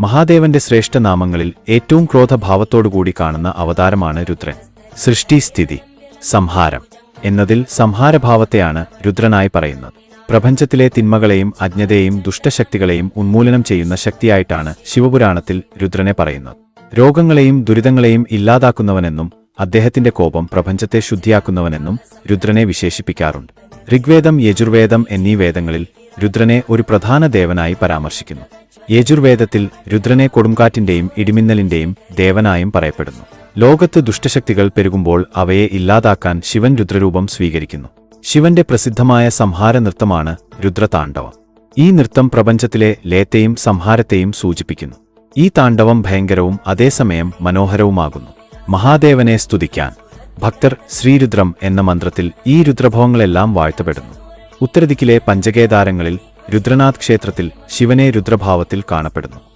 മഹാദേവന്റെ ശ്രേഷ്ഠനാമങ്ങളിൽ ഏറ്റവും ക്രോധഭാവത്തോടുകൂടി കാണുന്ന അവതാരമാണ് രുദ്രൻ. സൃഷ്ടിസ്ഥിതി സംഹാരം എന്നതിൽ സംഹാരഭാവത്തെയാണ് രുദ്രനായി പറയുന്നത്. പ്രപഞ്ചത്തിലെ തിന്മകളെയും അജ്ഞതയെയും ദുഷ്ടശക്തികളെയും ഉന്മൂലനം ചെയ്യുന്ന ശക്തിയായിട്ടാണ് ശിവപുരാണത്തിൽ രുദ്രനെ പറയുന്നത്. രോഗങ്ങളെയും ദുരിതങ്ങളെയും ഇല്ലാതാക്കുന്നവനെന്നും അദ്ദേഹത്തിന്റെ കോപം പ്രപഞ്ചത്തെ ശുദ്ധിയാക്കുന്നവനെന്നും രുദ്രനെ വിശേഷിപ്പിക്കാറുണ്ട്. ഋഗ്വേദം യജുർവേദം എന്നീ വേദങ്ങളിൽ രുദ്രനെ ഒരു പ്രധാന ദേവനായി പരാമർശിക്കുന്നു. യജുർവേദത്തിൽ രുദ്രനെ കൊടുങ്കാറ്റിന്റെയും ഇടിമിന്നലിന്റെയും ദേവനായും പറയപ്പെടുന്നു. ലോകത്ത് ദുഷ്ടശക്തികൾ പെരുകുമ്പോൾ അവയെ ഇല്ലാതാക്കാൻ ശിവൻ രുദ്രരൂപം സ്വീകരിക്കുന്നു. ശിവന്റെ പ്രസിദ്ധമായ സംഹാര നൃത്തമാണ് രുദ്രതാണ്ഡവം. ഈ നൃത്തം പ്രപഞ്ചത്തിലെ ലയത്തെയും സംഹാരത്തെയും സൂചിപ്പിക്കുന്നു. ഈ താണ്ഡവം ഭയങ്കരവും അതേസമയം മനോഹരവുമാകുന്നു. മഹാദേവനെ സ്തുതിക്കാൻ ഭക്തർ ശ്രീരുദ്രം എന്ന മന്ത്രത്തിൽ ഈ രുദ്രഭവങ്ങളെല്ലാം വാഴ്ത്തപ്പെടുന്നു. ഉത്തരദിക്കിലെ പഞ്ചകേദാരങ്ങളിൽ രുദ്രനാഥ് ക്ഷേത്രത്തിൽ ശിവനെ രുദ്രഭാവത്തിൽ കാണപ്പെടുന്നു.